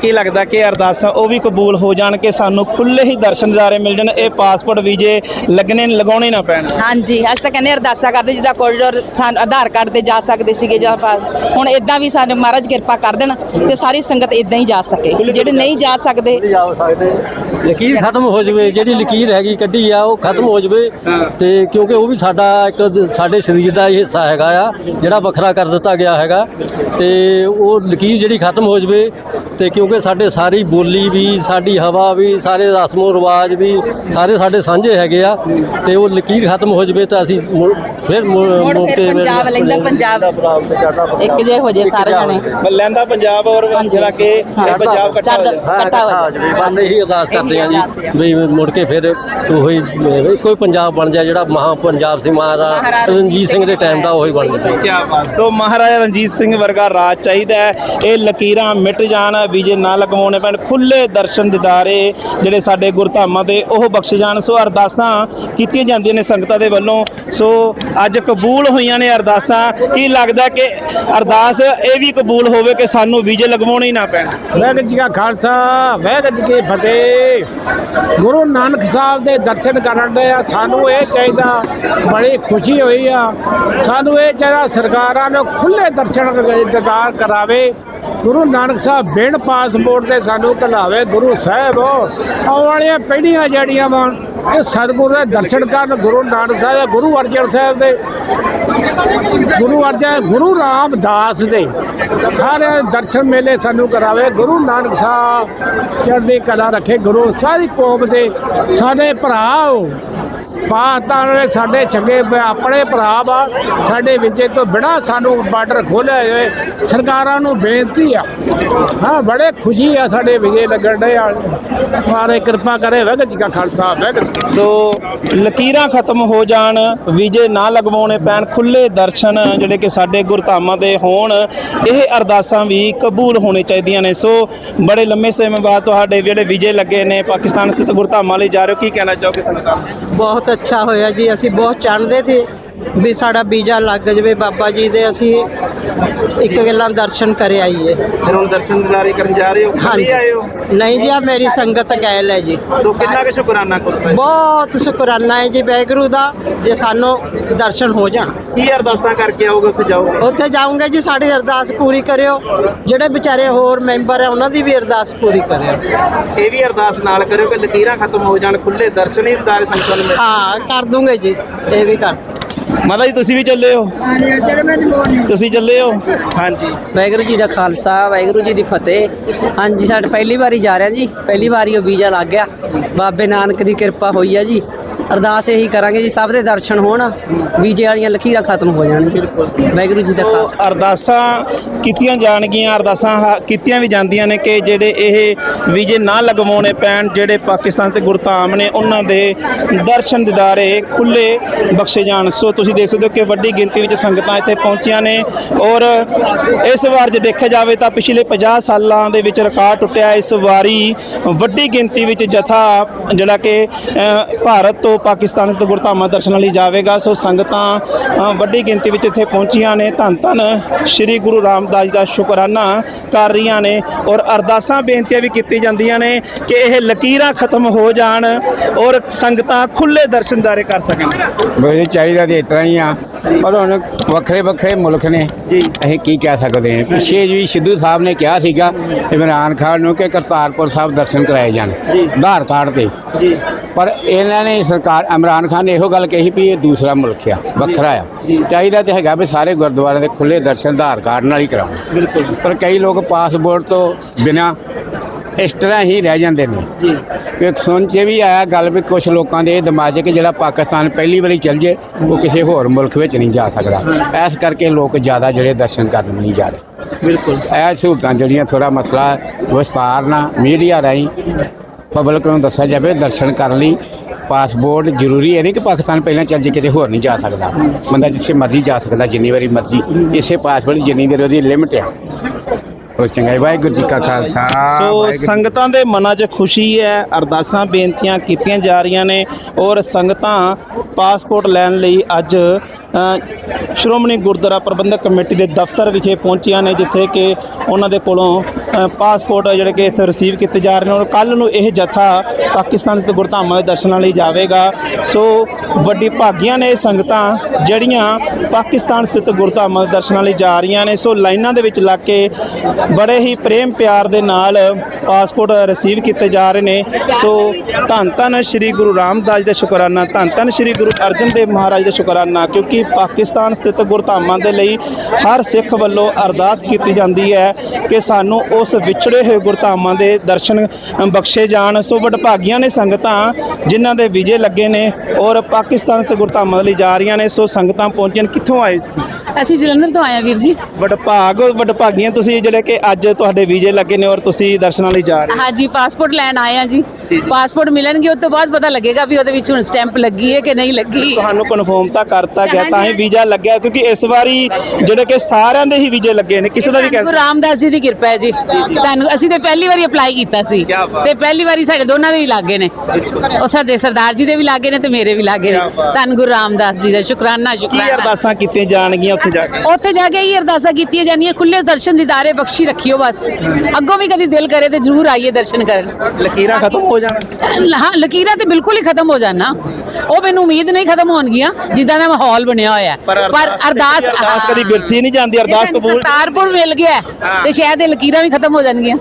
ਕੀ ਲੱਗਦਾ ਕਿ ਅਰਦਾਸਾਂ ਉਹ ਵੀ ਕਬੂਲ ਹੋ ਜਾਣ ਕਿ ਸਾਨੂੰ ਖੁੱਲੇ ਹੀ ਦਰਸ਼ਨ ਦਿਦਾਰੇ ਮਿਲ ਜਾਣ ਇਹ ਪਾਸਪੋਰਟ ਵੀਜ਼ੇ ਲੱਗਣੇ ਲਗਾਉਣੇ ਨਾ ਪੈਣ? ਹਾਂਜੀ ਅਸੀਂ ਤਾਂ ਕਹਿੰਦੇ ਅਰਦਾਸਾਂ ਕਰਦੇ ਜਿੱਦਾਂ ਕੋਰੀਡੋਰ ਸਾਨੂੰ ਆਧਾਰ ਕਾਰਡ ਤੇ ਜਾ ਸਕਦੇ ਸੀਗੇ ਜਾਂ ਪਾਸ ਹੁਣ ਇਦਾਂ ਵੀ ਸਾਨੂੰ ਮਹਾਰਾਜ ਕਿਰਪਾ ਕਰ ਦੇਣ ਤੇ ਸਾਰੀ ਸੰਗਤ ਇਦਾਂ ਹੀ ਜਾ ਸਕੇ। ਜਿਹੜੇ ਨਹੀਂ ਜਾ ਸਕਦੇ। ਲਕੀਰ ਖਤਮ ਹੋ ਜਵੇ ਜਿਹੜੀ ਲਕੀਰ ਹੈਗੀ ਕੱਢੀ ਆ ਉਹ ਖਤਮ ਹੋ ਜਵੇ। ਤੇ ਕਿਉਂਕਿ ਉਹ ਵੀ ਸਾਡਾ ਇੱਕ ਸਾਡੇ ਸਰੀਰ ਦਾ ਹੀ ਹਿੱਸਾ ਹੈਗਾ ਆ ਜਿਹੜਾ ਵੱਖਰਾ ਕਰ ਦਿੱਤਾ ਗਿਆ ਹੈਗਾ। ਤੇ ਉਹ ਲਕੀਰ ਜਿਹੜੀ ਖਤਮ ਹੋ ਜਵੇ ਤੇ ਕਿਉਂਕਿ ਸਾਡੇ ਸਾਰੀ ਬੋਲੀ ਵੀ ਸਾਡੀ ਹਵਾ ਵੀ ਸਾਰੇ ਰਸਮੋ ਰਿਵਾਜ ਵੀ ਸਾਰੇ ਸਾਡੇ ਸਾਂਝੇ ਹੈਗੇ ਆ ਤੇ ਉਹ ਲਕੀਰ ਖਤਮ ਹੋ ਜਵੇ ਤਾਂ ਅਸੀਂ ਫਿਰ ਮੁੜ ਫਿਰ ਕੇ ਪੰਜਾਬ ਲੈਂਦਾ ਪੰਜਾਬ ਇੱਕ ਜੇ ਹੋ ਜੇ ਸਾਰੇ ਜਣੇ। ਲੈਂਦਾ ਪੰਜਾਬ ਔਰ ਜਿਹੜਾ ਕਿ ਪੰਜਾਬ ਇਕੱਠਾ ਹੋ ਜਾਏ। ਬਸ ਇਹੀ ਅਰਦਾਸ ਕਰਦੇ ਆ ਜੀ ਵੀ ਮੁੜ ਕੇ ਫਿਰ ਉਹੀ ਕੋਈ ਪੰਜਾਬ ਬਣ ਜਾ ਜਿਹੜਾ ਮਹਾ ਪੰਜਾਬ ਸੀ ਮਹਾਰਾਜਾ ਰਣਜੀਤ ਸਿੰਘ ਦੇ ਟਾਈਮ ਦਾ ਉਹੀ ਬਣ ਜਾਵੇ। ਕਿਆ ਬਾਤ। ਸੋ ਮਹਾਰਾਜਾ ਰਣਜੀਤ ਸਿੰਘ ਵਰਗਾ ਰਾਜ ਚਾਹੀਦਾ ਹੈ। ਇਹ ਲਕੀਰਾਂ ਮਿਟ ਜਾਣ ਵੀਜੇ ਨਾ ਲਗਵਾਉਣੇ ਪੈਣ। ਖੁੱਲੇ ਦਰਸ਼ਨ ਦਿਦਾਰੇ ਜਿਹੜੇ ਸਾਡੇ ਗੁਰਧਾਮਾਂ ਦੇ ਉਹ ਬਖਸ਼ ਜਾਣ। ਸੋ ਅਰਦਾਸਾਂ ਕੀਤੀਆਂ ਜਾਂਦੀਆਂ ਨੇ ਸੰਗਤਾਂ ਦੇ ਵੱਲੋਂ। ਸੋ ਅੱਜ ਕਬੂਲ ਹੋਈਆਂ ਨੇ ਅਰਦਾਸਾਂ। ਕੀ ਲੱਗਦਾ ਕਿ ਅਰਦਾਸ ਇਹ ਵੀ ਕਬੂਲ ਹੋਵੇ ਕਿ ਸਾਨੂੰ ਵੀਜੇ ਲਗਵਾਉਣੇ ਹੀ ਨਾ ਪੈਣ? ਵਾਹਿਗੁਰੂ ਜੀ ਕਾ ਖਾਲਸਾ, ਵਾਹਿਗੁਰੂ ਜੀ ਕੀ ਫਤਿਹ। ਗੁਰੂ ਨਾਨਕ ਸਾਹਿਬ ਦੇ ਦਰਸ਼ਨ ਕਰਨ ਦੇ ਆ, ਸਾਨੂੰ ਇਹ ਚਾਹੀਦਾ, ਬੜੀ ਖੁਸ਼ੀ ਹੋਈ ਆ। ਸਾਨੂੰ ਇਹ ਚਾਹੀਦਾ ਸਰਕਾਰਾਂ ਨੂੰ ਖੁੱਲੇ ਦਰਸ਼ਨ ਇੰਤਜ਼ਾਰ ਕਰਾਵੇ। ਗੁਰੂ ਨਾਨਕ ਸਾਹਿਬ ਬਿਨ ਪਾਸਪੋਰਟ ਤੇ ਸਾਨੂੰ ਘਲਾਵੇ, ਗੁਰੂ ਸਾਹਿਬ ਆਉਣ ਵਾਲੀਆਂ ਪੀੜ੍ਹੀਆਂ ਜਿਹੜੀਆਂ ਵਾ ਇਹ ਸਤਿਗੁਰੂ ਦੇ ਦਰਸ਼ਨ ਕਰਨ ਗੁਰੂ ਨਾਨਕ ਸਾਹਿਬ ਦੇ ਗੁਰੂ ਅਰਜਨ ਸਾਹਿਬ ਦੇ। ਗੁਰੂ ਅਰਜਨ, ਗੁਰੂ ਰਾਮਦਾਸ ਦੇ। ਸਾਰੇ ਦਰਸ਼ਨ ਮੇਲੇ ਸਾਨੂੰ ਕਰਾਵੇ। ਗੁਰੂ ਨਾਨਕ ਸਾਹਿਬ ਚੜ੍ਹਦੀ ਕਲਾ ਰੱਖੇ। ਗੁਰੂ ਸਾਰੀ ਕੌਮ ਦੇ ਸਾਡੇ ਭਰਾ ਹੋ। ਪਾਕਿਸਤਾਨ ਵਾਲੇ ਸਾਡੇ ਛੱਗੇ ਆਪਣੇ ਭਰਾ ਵਾ, ਸਾਡੇ ਵਿਜੇ ਤੋਂ ਬਿਨਾ ਸਾਨੂੰ ਬਾਰਡਰ ਖੋਲ੍ਹਿਆ ਹੋਏ ਸਰਕਾਰਾਂ ਨੂੰ ਬੇਨਤੀ ਆ। ਹਾਂ, ਬੜੇ ਖੁਸ਼ੀ ਆ ਸਾਡੇ ਵਿਜੇ ਲੱਗਣ ਦੇ ਆ। ਮਾਰੇ ਕਿਰਪਾ ਕਰੇ, ਵਾਹਿਗੁਰੂ ਜੀ ਕਾ ਖਾਲਸਾ, ਵਾਹਿਗੁਰੂ ਸੋ, ਲਕੀਰਾਂ ਖਤਮ ਹੋ ਜਾਣ, ਵਿਜੇ ਨਾ ਲਗਵਾਉਣੇ ਪੈਣ ਖੁੱਲੇ ਦਰਸ਼ਨ ਜਿਹੜੇ ਕਿ ਸਾਡੇ ਗੁਰਧਾਮਾਂ ਦੇ ਹੋਣ, ਇਹ ਅਰਦਾਸਾਂ ਵੀ ਕਬੂਲ ਹੋਣੇ ਚਾਹੀਦੀਆਂ ਨੇ। ਸੋ, ਬੜੇ ਲੰਮੇ ਸਮੇਂ ਬਾਅਦ ਤੁਹਾਡੇ ਜਿਹੜੇ ਵਿਜੇ ਲੱਗੇ ਨੇ, ਪਾਕਿਸਤਾਨ ਸਥਿਤ ਗੁਰਧਾਮਾਂ ਲਈ ਜਾ ਰਹੇ ਹੋ, ਕੀ ਕਹਿਣਾ ਚਾਹੋਗੇ ਸੰਗਤਾਂ ਬਹੁਤ ਅੱਛਾ ਹੋਇਆ ਜੀ ਅਸੀਂ ਬਹੁਤ ਚਾਹੁੰਦੇ ਸੀ। ਵੀ ਸਾਡਾ ਵੀਜ਼ਾ ਲੱਗ ਜਵੇ ਬਾਬਾ ਜੀ ਦੇ ਅਸੀਂ ਇੱਕ ਗੱਲਾਂ ਦਰਸ਼ਨ ਕਰ ਆਈਏ। ਫਿਰ ਹੁਣ ਦਰਸ਼ਨ ਦਿਦਾਰੇ ਕਰਨ ਜਾ ਰਹੇ ਹੋ? ਹਾਂਜੀ। ਖਾਲੀ ਆਏ ਹੋ? ਨਹੀਂ ਜੀ ਆ ਮੇਰੀ ਸੰਗਤ ਗੈਲ ਹੈ ਜੀ। ਸੋ ਕਿੰਨਾ ਕੁ ਸ਼ੁਕਰਾਨਾ ਕਰੋ ਸਾਹਿਬ? ਬਹੁਤ ਸ਼ੁਕਰਾਨਾ ਹੈ ਜੀ ਵਾਹਿਗੁਰੂ ਦਾ ਜੇ ਸਾਨੂੰ ਦਰਸ਼ਨ ਹੋ ਜਾਣ। ਕੀ ਅਰਦਾਸਾਂ ਕਰਕੇ ਆਓਗੇ ਉੱਥੇ ਜਾਓਗੇ? ਉੱਥੇ ਜਾਊਂਗੇ ਜੀ ਸਾਡੀ ਅਰਦਾਸ ਪੂਰੀ ਕਰਿਓ। ਜਿਹੜੇ ਵਿਚਾਰੇ ਹੋਰ ਮੈਂਬਰ ਆ ਉਹਨਾਂ ਦੀ ਵੀ ਅਰਦਾਸ ਪੂਰੀ ਕਰਿਓ। ਇਹ ਵੀ ਅਰਦਾਸ ਨਾਲ ਕਰਿਓ ਕਿ ਲਕੀਰਾਂ ਖਤਮ ਹੋ ਜਾਣ ਖੁੱਲੇ ਦਰਸ਼ਨ ਹੀ ਦਿਦਾਰੇ ਸੰਗਤਾਂ ਨੂੰ ਮਿਲ ਹਾਂ ਕਰ ਦੂੰਗੇ ਜੀ ਇਹ ਵੀ ਕਰ। ਮਾਤਾ ਜੀ ਤੁਸੀਂ ਵੀ ਚੱਲੇ ਹੋ? ਤੁਸੀਂ ਚੱਲੇ ਹੋ? ਹਾਂਜੀ। ਵਾਹਿਗੁਰੂ ਜੀ ਦਾ ਖਾਲਸਾ ਵਾਹਿਗੁਰੂ ਜੀ ਦੀ ਫਤਿਹ। ਹਾਂਜੀ ਸਾਡੇ ਪਹਿਲੀ ਵਾਰੀ ਜਾ ਰਿਹਾ ਜੀ। ਪਹਿਲੀ ਵਾਰੀ ਉਹ ਵੀਜ਼ਾ ਲੱਗ ਗਿਆ। ਬਾਬੇ ਨਾਨਕ ਦੀ ਕਿਰਪਾ ਹੋਈ ਆ ਜੀ। ਅਰਦਾਸ ਇਹੀ ਕਰਾਂਗੇ ਜੀ ਸਭ ਦੇ ਦਰਸ਼ਨ ਹੋਣ ਵੀਜ਼ੇ ਵਾਲੀਆਂ ਲਕੀਰਾਂ ਖਤਮ ਹੋ ਜਾਣ ਜੀ। ਵਾਹਿਗੁਰੂ ਜੀ ਦਾ ਖਾਲਸਾ। ਅਰਦਾਸਾਂ ਕੀਤੀਆਂ ਜਾਣਗੀਆਂ ਅਰਦਾਸਾਂ ਹਾ- ਕੀਤੀਆਂ ਵੀ ਜਾਂਦੀਆਂ ਨੇ ਕਿ ਜਿਹੜੇ ਇਹ ਵੀਜ਼ੇ ਨਾ ਲਗਵਾਉਣੇ ਪੈਣ ਜਿਹੜੇ ਪਾਕਿਸਤਾਨ ਤੇ ਗੁਰਧਾਮ ਨੇ ਉਹਨਾਂ ਦੇ ਦਰਸ਼ਨ ਦਿਦਾਰੇ ਖੁੱਲੇ ਬਖਸ਼ੇ ਜਾਣ। ਸੋ ਤੁਸੀਂ ਦੇਖ ਸਕਦੇ ਹੋ ਕਿ ਵੱਡੀ ਗਿਣਤੀ ਵਿੱਚ ਸੰਗਤਾਂ ਇੱਥੇ ਪਹੁੰਚੀਆਂ ਨੇ ਔਰ ਇਸ ਵਾਰ ਜੇ ਦੇਖਿਆ ਜਾਵੇ ਤਾਂ ਪਿਛਲੇ 50 ਸਾਲਾਂ ਦੇ ਵਿੱਚ ਰਿਕਾਰਡ ਟੁੱਟਿਆ। ਇਸ ਵਾਰੀ ਵੱਡੀ ਗਿਣਤੀ ਵਿੱਚ ਜਥਾ ਜਿਹੜਾ ਕਿ ਅ, ਭਾਰਤ ਤੋਂ ਪਾਕਿਸਤਾਨ ਤੇ ਗੁਰਧਾਮਾਂ ਦਰਸ਼ਨਾਂ ਲਈ ਜਾਵੇਗਾ। ਸੋ ਸੰਗਤਾਂ ਵੱਡੀ ਗਿਣਤੀ ਵਿੱਚ ਇੱਥੇ ਪਹੁੰਚੀਆਂ ਨੇ। ਧੰਨ ਧੰਨ ਸ੍ਰੀ ਗੁਰੂ ਰਾਮਦਾਸ ਜੀ ਦਾ ਸ਼ੁਕਰਾਨਾ ਕਰ ਰਹੀਆਂ ਨੇ ਔਰ ਅਰਦਾਸਾਂ ਬੇਨਤੀਆਂ ਵੀ ਕੀਤੀ ਜਾਂਦੀਆਂ ਨੇ ਕਿ ਇਹ ਲਕੀਰਾਂ ਖਤਮ ਹੋ ਜਾਣ ਔਰ ਸੰਗਤਾਂ ਖੁੱਲੇ ਦਰਸ਼ਨਦਾਰੇ ਕਰ ਸਕਣ। ਮੈਨੂੰ ਚਾਹੀਦਾ ਤੇ ਇਸ ਤਰ੍ਹਾਂ ਹੀ ਆ। ਪਰ ਹੁਣ ਵੱਖਰੇ ਵੱਖਰੇ ਮੁਲਕ ਨੇ। ਜੀ। ਅਸੀਂ ਕੀ ਕਹਿ ਸਕਦੇ ਹਾਂ? ਪਿੱਛੇ ਜੀ ਸਿੱਧੂ ਸਾਹਿਬ ਨੇ ਕਿਹਾ ਸੀਗਾ ਇਮਰਾਨ ਖਾਨ ਨੂੰ ਕਿ ਕਰਤਾਰਪੁਰ ਸਾਹਿਬ ਦਰਸ਼ਨ ਕਰਾਏ ਜਾਣ। ਆਧਾਰ ਕਾਰਡ ਤੇ। ਜੀ। ਪਰ ਇਹਨਾਂ ਨੇ ਸਰਕਾਰ ਇਮਰਾਨ ਖਾਨ ਨੇ ਇਹੋ ਗੱਲ ਕਹੀ ਵੀ ਇਹ ਦੂਸਰਾ ਮੁਲਕ ਆ ਵੱਖਰਾ ਆ। ਚਾਹੀਦਾ ਤੇ ਹੈਗਾ ਵੀ ਸਾਰੇ ਗੁਰਦੁਆਰਿਆਂ ਦੇ ਖੁੱਲੇ ਦਰਸ਼ਨ ਆਧਾਰ ਕਾਰਡ ਨਾਲ ਹੀ ਕਰਾਓ ਬਿਲਕੁਲ ਪਰ ਕਈ ਲੋਕ ਪਾਸਪੋਰਟ ਤੋਂ ਬਿਨਾ ਇਸ ਤਰ੍ਹਾਂ ਹੀ ਰਹਿ ਜਾਂਦੇ ਨੇ। ਜੀ। ਇੱਕ ਸੁਣ ਚ ਵੀ ਆਇਆ ਗੱਲ ਵੀ ਕੁਝ ਲੋਕਾਂ ਦੇ ਇਹ ਦਿਮਾਗ 'ਚ ਕਿ ਜਿਹੜਾ ਪਾਕਿਸਤਾਨ ਪਹਿਲੀ ਵਾਰੀ ਚੱਲ ਜੇ ਉਹ ਕਿਸੇ ਹੋਰ ਮੁਲਕ ਵਿੱਚ ਨਹੀਂ ਜਾ ਸਕਦਾ। ਇਸ ਕਰਕੇ ਲੋਕ ਜ਼ਿਆਦਾ ਜਿਹੜੇ ਦਰਸ਼ਨ ਕਰਨ ਨਹੀਂ ਜਾ ਰਹੇ। ਬਿਲਕੁਲ। ਇਹ ਸਹੂਲਤਾਂ ਜਿਹੜੀਆਂ ਥੋੜਾ ਮਸਲਾ ਵਿਸਤਾਰ ਨਾਲ ਮੀਡੀਆ ਰਾਹੀਂ ਪਬਲਿਕ ਨੂੰ ਦੱਸਿਆ ਜਾਵੇ ਦਰਸ਼ਨ ਕਰਨ ਲਈ ਪਾਸਪੋਰਟ ਜ਼ਰੂਰੀ ਹੈ ਨਹੀਂ ਕਿ ਪਾਕਿਸਤਾਨ ਪਹਿਲਾਂ ਚੱਲ ਜੇ ਕਿਤੇ ਹੋਰ ਨਹੀਂ ਜਾ ਸਕਦਾ। ਬੰਦਾ ਜਿੱਥੇ ਮਰਜ਼ੀ ਜਾ ਸਕਦਾ ਜਿੰਨੀ ਵਾਰੀ ਮਰਜ਼ੀ। ਇਸੇ ਪਾਸਪੋਰਟ ਜਿੰਨੀ ਦੇਰ ਉਹਦੀ ਲਿਮਟ ਆ। ਉਹ ਚੰਗਾ ਵਾਹਿਗੁਰੂ ਜੀ ਕਾ ਖਾਲਸਾ ਸੋ ਸੰਗਤਾਂ ਦੇ ਮਨਾਂ 'ਚ ਖੁਸ਼ੀ ਹੈ ਅਰਦਾਸਾਂ ਬੇਨਤੀਆਂ ਕੀਤੀਆਂ ਜਾ ਰਹੀਆਂ ਨੇ ਔਰ ਸੰਗਤਾਂ ਪਾਸਪੋਰਟ ਲੈਣ ਲਈ ਅੱਜ ਸ਼੍ਰੋਮਣੀ ਗੁਰਦੁਆਰਾ ਪ੍ਰਬੰਧਕ ਕਮੇਟੀ ਦੇ ਦਫ਼ਤਰ ਵਿਖੇ ਪਹੁੰਚੀਆਂ ਨੇ, ਜਿੱਥੇ ਕਿ ਉਹਨਾਂ ਦੇ ਕੋਲੋਂ ਪਾਸਪੋਰਟ ਜਿਹੜੇ ਕਿ ਇੱਥੇ ਰਿਸੀਵ ਕੀਤੇ ਜਾ ਰਹੇ ਨੇ ਔਰ ਕੱਲ ਨੂੰ ਇਹ ਜਥਾ ਪਾਕਿਸਤਾਨ ਸਥਿਤ ਗੁਰਧਾਮਾਂ ਦੇ ਦਰਸ਼ਨਾਂ ਲਈ ਜਾਵੇਗਾ। ਸੋ ਵੱਡੀ ਭਾਗੀਆਂ ਨੇ ਇਹ ਸੰਗਤਾਂ ਜਿਹੜੀਆਂ ਪਾਕਿਸਤਾਨ ਸਥਿਤ ਗੁਰਧਾਮਾਂ ਦੇ ਦਰਸ਼ਨਾਂ ਲਈ ਜਾ ਰਹੀਆਂ ਨੇ, ਸੋ ਲਾਈਨਾਂ ਦੇ ਵਿੱਚ ਲੱਗ ਕੇ ਬੜੇ ਹੀ ਪ੍ਰੇਮ ਪਿਆਰ ਦੇ ਨਾਲ ਪਾਸਪੋਰਟ ਰਿਸੀਵ ਕੀਤੇ ਜਾ ਰਹੇ ਨੇ। ਸੋ ਧੰਨ ਧੰਨ ਸ੍ਰੀ ਗੁਰੂ ਰਾਮਦਾਸ ਜੀ ਦਾ ਸ਼ੁਕਰਾਨਾ ਧੰਨ ਧੰਨ ਸ੍ਰੀ ਗੁਰੂ ਅਰਜਨ ਦੇਵ ਮਹਾਰਾਜ ਦਾ ਸ਼ੁਕਰਾਨਾ, ਕਿਉਂਕਿ ਪਾਕਿਸਤਾਨ ਸਥਿਤ ਗੁਰਧਾਮਾਂ ਦੇ ਲਈ ਹਰ ਸਿੱਖ ਵੱਲੋਂ ਅਰਦਾਸ ਕੀਤੀ ਜਾਂਦੀ ਹੈ ਕਿ ਸਾਨੂੰ ਉਸ ਵਿਛੜੇ ਹੋਏ ਗੁਰਧਾਮਾਂ ਦੇ ਦਰਸ਼ਨ ਬਖਸ਼ੇ ਜਾਣ। ਸੋ ਵਡਭਾਗੀਆਂ ਨੇ ਸੰਗਤਾਂ ਜਿਨ੍ਹਾਂ ਦੇ ਵੀਜ਼ੇ ਲੱਗੇ ਨੇ ਔਰ ਪਾਕਿਸਤਾਨ ਸਥਿਤ ਗੁਰਧਾਮਾਂ ਲਈ ਜਾ ਰਹੀਆਂ ਨੇ ਸੋ ਸੰਗਤਾਂ ਪਹੁੰਚਣ। ਕਿੱਥੋਂ ਆਏ ਸੀ? ਅਸੀਂ ਜਲੰਧਰ ਤੋਂ ਆਏ ਆ ਵੀਰ ਜੀ। ਵਡਭਾਗ ਵਡਭਾਗੀਆਂ ਤੁਸੀਂ ਜਿਹੜੇ ਕਿ ਅੱਜ ਤੁਹਾਡੇ ਵੀਜ਼ੇ ਲੱਗੇ ਨੇ ਔਰ ਤੁਸੀਂ ਦਰਸ਼ਨਾਂ ਲਈ ਜਾ ਰਹੇ ਹੋ। ਹਾਂਜੀ ਪਾਸਪੋਰਟ ਲੈਣ ਆਏ ਆ ਜੀ। ਪਾਸਪੋਰਟ ਮਿਲਣਗੇ ਉਸ ਤੋਂ ਬਾਅਦ ਪਤਾ ਲੱਗੇਗਾ ਵੀ ਉਹਦੇ ਵਿੱਚ ਹੁਣ ਸਟੈਂਪ ਲੱਗੀ ਹੈ ਕਿ ਨਹੀਂ ਲੱਗੀ। ਤੁਹਾਨੂੰ ਕਨਫਰਮ ਤਾਂ ਕਰਤਾ ਗਿਆ ਤਾਂ ਹੀ ਵੀਜ਼ਾ ਲੱਗਿਆ ਕਿਉਂਕਿ ਇਸ ਵਾਰੀ ਜਿਹੜੇ ਕਿ ਸਾਰਿਆਂ ਦੇ ਹੀ ਵੀਜ਼ੇ ਲੱਗੇ ਨੇ ਕਿਸੇ ਦਾ ਵੀ ਗੁਰੂ ਕੈਂਸਲ ਰਾਮਦਾਸ ਜੀ ਦੀ ਕਿਰਪਾ ਹੈ ਜੀ। ਤੁਹਾਨੂੰ ਅਸੀਂ ਤੇ ਪਹਿਲੀ ਵਾਰੀ ਅਪਲਾਈ ਕੀਤਾ ਸੀ। ਤੇ ਪਹਿਲੀ ਵਾਰੀ ਸਾਡੇ ਦੋਨਾਂ ਦੇ ਵੀ ਲੱਗੇ ਨੇ। ਉਹ ਸਾਡੇ ਸਰਦਾਰ ਜੀ ਦੇ ਵੀ ਲੱਗੇ ਨੇ ਤੇ ਮੇਰੇ ਵੀ ਲੱਗੇ ਨੇ। ਧੰਨ ਗੁਰੂ ਰਾਮਦਾਸ ਜੀ ਦਾ ਸ਼ੁਕਰਾਨਾ ਕੀ ਸ਼ੁਕਰਾਨਾ। ਅਰਦਾਸਾਂ ਕੀਤੀਆਂ ਜਾਣਗੀਆਂ ਉੱਥੇ ਜਾ ਕੇ? ਉੱਥੇ ਜਾ ਕੇ ਹੀ ਅਰਦਾਸਾਂ ਕੀਤੀਆਂ ਜਾਂਦੀਆਂ ਖੁੱਲੇ ਦਰਸ਼ਨ ਦੀਦਾਰੇ ਬਖਸ਼ੀ ਰੱਖਿਓ ਬਸ। ਅੱਗੋਂ ਵੀ ਕਦੀ ਦਿਲ ਕਰੇ ਤੇ ਜ਼ਰੂਰ ਆਈਏ ਦਰਸ਼ਨ ਕਰਨ। ਲਕੀਰਾਂ ਖਤਮ ਹੋ ਜਾਣ ਹਾਂ ਲਕੀਰਾਂ ਤੇ ਬਿਲਕੁਲ ਹੀ ਖਤਮ ਹੋ ਜਾਣਾ ਉਹ ਮੈਨੂੰ ਉਮੀਦ ਨਹੀਂ ਖਤਮ ਹੋਣਗੀਆਂ ਜਿੱਦਾਂ ਦਾ ਮਾਹੌਲ ਬਣਿਆ ਹੋਇਆ। ਪਰ ਅਰਦਾਸ ਅਰਦਾਸ ਕਦੀ ਹਾਂ। ਬਿਰਥੀ ਨਹੀਂ ਜਾਂਦੀ ਅਰਦਾਸ ਕਬੂਲ ਕਰਤਾਰਪੁਰ ਮਿਲ ਗਿਆ। ਤੇ ਸ਼ਾਇਦ ਇਹ ਲਕੀਰਾਂ ਵੀ ਖਤਮ ਹੋ ਜਾਣਗੀਆਂ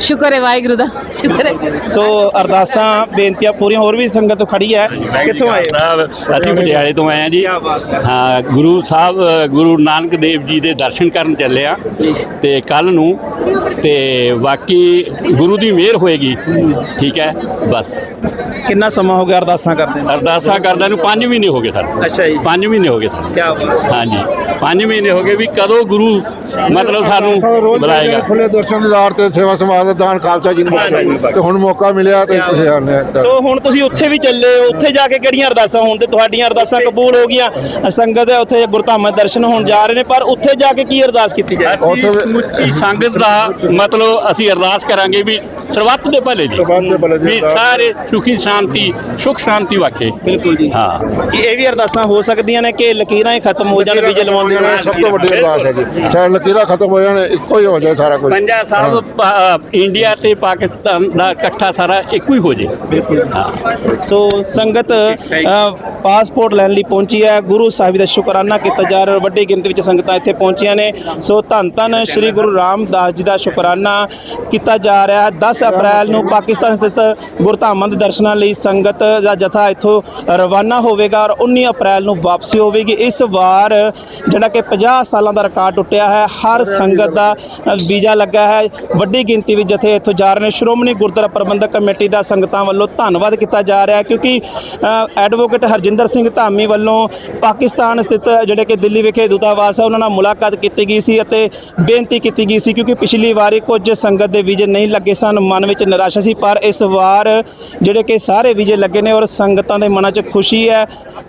ਸ਼ੁਕਰ ਹੈ ਵਾਹਿਗੁਰੂ ਦਾ ਸ਼ੁਕਰ ਹੈ ਸੋ ਅਰਦਾਸਾਂ ਬੇਨਤੀਆਂ ਪੂਰੀਆਂ ਹੋਰ ਵੀ ਸੰਗਤ ਖੜੀ ਹੈ ਕਿੱਥੋਂ ਆਏ ਹੋ? ਸਾਹਿਬ ਅਸੀਂ ਪਟਿਆਲੇ ਤੋਂ ਆਏ ਹਾਂ ਜੀ ਹੈ। ਗੁਰੂ ਸਾਹਿਬ ਗੁਰੂ ਨਾਨਕ ਦੇਵ ਜੀ ਦੇ ਦਰਸ਼ਨ ਕਰਨ ਚੱਲੇ ਆ ਤੇ ਕੱਲ ਨੂੰ ਤੇ ਬਾਕੀ ਗੁਰੂ ਦੀ ਮਿਹਰ ਹੋਏਗੀ ਠੀਕ ਹੈ ਬਸ। ਕਿੰਨਾ ਸਮਾਂ ਹੋ ਗਿਆ ਅਰਦਾਸਾਂ ਕਰਦੇ ਨੂੰ? ਅਰਦਾਸਾਂ ਕਰਦਿਆਂ ਨੂੰ 5 ਮਹੀਨੇ ਹੋ ਗਏ ਸਾਨੂੰ ਅੱਛਾ ਜੀ। 5 ਮਹੀਨੇ ਹੋ ਗਏ ਸਾਨੂੰ ਕੀ ਬਾਤ ਹਾਂਜੀ। 5 ਮਹੀਨੇ ਹੋ ਗਏ ਵੀ ਕਦੋਂ ਗੁਰੂ ਮਤਲਬ ਸਾਨੂੰ ਬੁਲਾਏਗਾ। ਖੁੱਲੇ ਦਰਸ਼ਨ ਦੀਦਾਰ ਤੇ ਸੇਵਾ ਸਮਾਜ ਦਾ ਦਾਨ ਖਾਲਸਾ ਜੀ ਨੂੰ। ਤੇ ਹੁਣ ਮੌਕਾ ਮਿਲਿਆ ਤੇ ਤੁਸੀਂ ਆਨੇ ਸੋ ਹੁਣ ਤੁਸੀਂ ਉੱਥੇ ਵੀ ਚੱਲੇ ਹੋ ਉੱਥੇ ਜਾ ਕੇ ਕਿਹੜੀਆਂ ਅਰਦਾਸਾਂ ਹੋਣ ਤੇ ਤੁਹਾਡੀਆਂ ਅਰਦਾਸਾਂ ਕਬੂਲ ਹੋ ਗਈਆਂ? ਸੰਗਤ ਉੱਥੇ ਗੁਰਧਾਮਾਂ ਦਰਸ਼ਨ ਹੋਣ ਜਾ ਰਹੇ ਨੇ ਪਰ ਉੱਥੇ ਜਾ ਕੇ ਕੀ ਅਰਦਾਸ ਕੀਤੀ ਜਾਏ? ਅਸੀਂ ਸਮੁੱਚੀ ਸੰਗਤ ਦਾ ਮਤਲਬ ਅਸੀਂ ਅਰਦਾਸ ਕਰਾਂਗੇ ਵੀ ਸਰਬੱਤ ਦੇ ਭਲੇ ਦੀ ਵੀ। ਸਾਰੇ ਸੁਖੀ ਸ਼ਾਂਤੀ ਸੁਖ ਸ਼ਾਂਤੀ ਵਾਕੇ ਬਿਲਕੁਲ ਜੀ। ਹਾਂ। ਕੀ ਇਹ ਵੀ ਅਰਦਾਸਾਂ ਹੋ ਸਕਦੀਆਂ ਨੇ ਕਿ ਲਕੀਰਾਂ ਹੀ ਖਤਮ ਹੋ ਜਾਣ ਬੀਜੇ ਲਵਾਉਣ ਦੀ ਸਭ ਤੋਂ ਵੱਡੀ ਅਰਦਾਸ ਹੈ ਜੀ। ਸਾਡਾ ਲਕੀਰਾਂ ਖਤਮ ਹੋ ਜਾਣ ਇੱਕੋ ਹੀ ਹੋ ਜਾਏ ਸਾਰਾ ਕੁਝ। ਪੰਜਾ ਸਾਹਿਬ ਇੰਡੀਆ ਤੇ ਪਾਕਿਸਤਾਨ ਦਾ ਇਕੱਠਾ ਸਾਰਾ ਇੱਕੋ ਹੀ ਹੋ ਜੇ। ਹਾਂ। ਸੋ ਸੰਗਤ ਪਾਸਪੋਰਟ ਲੈਣ ਲਈ ਪਹੁੰਚੀ ਹੈ। ਗੁਰੂ ਸਾਹਿਬ ਦਾ ਸ਼ੁਕਰਾਨਾ ਕੀਤਾ ਜਾ ਰਿਹਾ ਵੱਡੀ ਗਿਣਤੀ ਵਿੱਚ ਸੰਗਤਾਂ ਇੱਥੇ ਪਹੁੰਚੀਆਂ ਨੇ। ਸੋ ਧੰਨ ਧੰਨ ਸ੍ਰੀ ਗੁਰੂ ਰਾਮਦਾਸ ਜੀ ਦਾ ਸ਼ੁਕਰਾਨਾ ਕੀਤਾ ਜਾ ਰਿਹਾ। ਹੈ 10 ਅਪ੍ਰੈਲ ਨੂੰ ਪਾਕਿਸਤਾਨ ਸਥਿਤ ਗੁਰਧਾਮਾਂ ਦੇ ਦਰਸ਼ਨਾਂ ਲਈ ਸੰਗਤ ਦਾ ਜਥਾ ਇੱਥੋਂ ਰਵਾਨਾ ਹੋਵੇਗਾ ਔਰ 19 ਅਪ੍ਰੈਲ ਨੂੰ ਵਾਪਸੀ ਹੋਵੇਗੀ। ਇਸ ਵਾਰ ਜਿਹੜਾ ਕਿ 50 ਸਾਲਾਂ ਦਾ ਰਿਕਾਰਡ ਟੁੱਟਿਆ ਹੈ, ਹਰ ਸੰਗਤ ਦਾ ਵੀਜ਼ਾ ਲੱਗਾ ਹੈ। ਵੱਡੀ ਗਿਣਤੀ ਵਿੱਚ ਜਥੇ ਇੱਥੋਂ ਜਾ ਰਹੇ ਨੇ। ਸ਼੍ਰੋਮਣੀ ਗੁਰਦੁਆਰਾ ਪ੍ਰਬੰਧਕ ਕਮੇਟੀ ਦਾ ਸੰਗਤਾਂ ਵੱਲੋਂ ਧੰਨਵਾਦ ਕੀਤਾ ਜਾ ਰਿਹਾ ਕਿਉਂਕਿ ਐਡਵੋਕੇਟ ਹਰਜਿੰਦਰ ਸਿੰਘ ਧਾਮੀ ਵੱਲੋਂ ਪਾਕਿਸਤਾਨ ਸਥਿਤ ਜਿਹੜੇ ਕਿ ਦਿੱਲੀ ਵਿਖੇ ਦੂਤਾਵਾਸ ਹੈ, ਉਹਨਾਂ ਨਾਲ ਮੁਲਾਕਾਤ ਕੀਤੀ ਗਈ ਸੀ ਅਤੇ ਬੇਨਤੀ ਕੀਤੀ ਗਈ ਸੀ ਕਿਉਂਕਿ ਪਿਛਲੀ ਵਾਰੀ ਕੁਝ ਸੰਗਤ ਦੇ ਵੀਜ਼ੇ ਨਹੀਂ ਲੱਗੇ ਸਨ। ਮਨ ਵਿੱਚ ਨਿਰਾਸ਼ਾ ਸੀ, ਪਰ ਇਸ ਵਾਰ ਜਿਹੜੇ ਕਿ ਸਾਰੇ ਵਿਜੇ ਲੱਗੇ ਨੇ ਔਰ ਸੰਗਤਾਂ ਦੇ ਮਨਾਂ 'ਚ ਖੁਸ਼ੀ ਹੈ।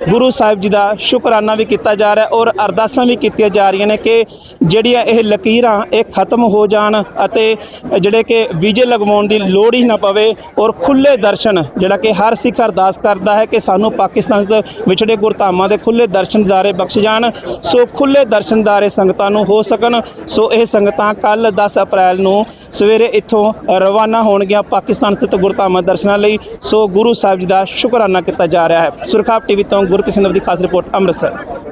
ਗੁਰੂ ਸਾਹਿਬ ਜੀ ਦਾ ਸ਼ੁਕਰਾਨਾ ਵੀ ਕੀਤਾ ਜਾ ਰਿਹਾ ਔਰ ਅਰਦਾਸਾਂ ਵੀ ਕੀਤੀਆਂ ਜਾ ਰਹੀਆਂ ਨੇ ਕਿ ਜਿਹੜੀਆਂ ਇਹ ਲਕੀਰਾਂ ਇਹ ਖਤਮ ਹੋ ਜਾਣ ਅਤੇ ਜਿਹੜੇ ਕਿ ਵਿਜੇ ਲਗਵਾਉਣ ਦੀ ਲੋੜ ਹੀ ਨਾ ਪਵੇ ਔਰ ਖੁੱਲੇ ਦਰਸ਼ਨ ਜਿਹੜਾ ਕਿ ਹਰ ਸਿੱਖ ਅਰਦਾਸ ਕਰਦਾ ਹੈ ਕਿ ਸਾਨੂੰ ਪਾਕਿਸਤਾਨ ਦੇ ਵਿਛੜੇ ਗੁਰਧਾਮਾਂ ਦੇ ਖੁੱਲੇ ਦਰਸ਼ਨਦਾਰੇ ਬਖਸ਼ ਜਾਣ, ਸੋ ਖੁੱਲੇ ਦਰਸ਼ਨਦਾਰੇ ਸੰਗਤਾਂ ਨੂੰ ਹੋ ਸਕਣ, ਸੋ ਇਹ ਸੰਗਤਾਂ ਕੱਲ 10 ਅਪ੍ਰੈਲ ਨੂੰ ਸਵੇਰੇ ਇੱਥੋਂ ਰਵਾਨਾ ਹੋਣਗੀਆਂ ਪਾਕਿਸਤਾਨ ਸਥਿਤ ਗੁਰਧਾਮਾਂ ਦਰਸ਼ਨਾਂ ਲਈ ਸੋ ਗੁਰੂ ਸਾਹਿਬ ਜੀ ਦਾ ਸ਼ੁਕਰਾਨਾ ਕੀਤਾ ਜਾ ਰਿਹਾ ਹੈ। ਸੁਰਖਾਪ ਟੀਵੀ ਤੋਂ ਗੁਰਪ੍ਰੀਤ ਦੀ ਖਾਸ ਰਿਪੋਰਟ ਅੰਮ੍ਰਿਤਸਰ।